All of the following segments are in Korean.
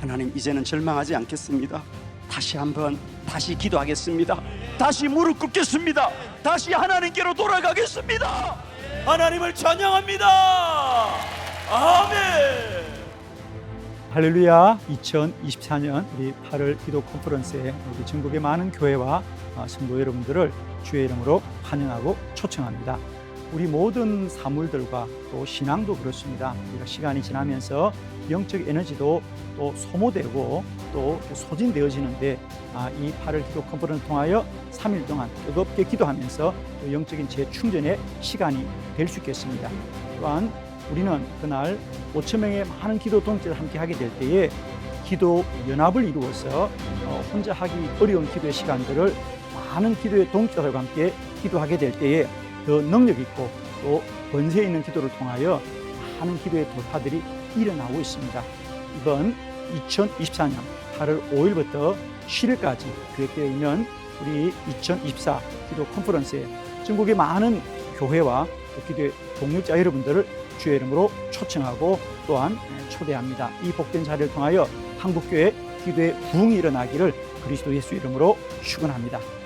하나님 이제는 절망하지 않겠습니다. 다시 한번 다시 기도하겠습니다. 다시 무릎 꿇겠습니다. 다시 하나님께로 돌아가겠습니다. 하나님을 찬양합니다. 아멘. 할렐루야 2024년 우리 8월 기도 컨퍼런스에 우리 전국의 많은 교회와 어, 성도 여러분들을 주의 이름으로 환영하고 초청합니다. 우리 모든 사물들과 또 신앙도 그렇습니다. 우리가 시간이 지나면서 영적 에너지도 또 소모되고 또 소진되어지는데 아, 이 8월 기도 컨퍼런스 통하여 3일 동안 뜨겁게 기도하면서 또 영적인 재충전의 시간이 될 수 있겠습니다. 또한 우리는 그날 5천 명의 많은 기도 동지를 함께 하게 될 때에 기도 연합을 이루어서 어, 혼자 하기 어려운 기도의 시간들을 많은 기도의 동지들과 함께 기도하게 될 때에 더 능력 있고 또 번세 있는 기도를 통하여 많은 기도의 돌파들이 일어나고 있습니다. 이번 2024년 8월 5일부터 7일까지 계획되어 있는 우리 2024 기도 컨퍼런스에 전국의 많은 교회와 또 기도의 동력자 여러분들을 주의 이름으로 초청하고 또한 초대합니다. 이 복된 자리를 통하여 한국교회 기도의 부흥이 일어나기를 그리스도 예수 이름으로 축원합니다.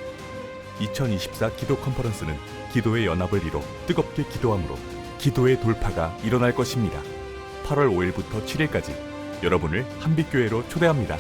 2024 기도 컨퍼런스는 기도의 연합을 이뤄 뜨겁게 기도함으로 기도의 돌파가 일어날 것입니다. 8월 5일부터 7일까지 여러분을 한빛교회로 초대합니다.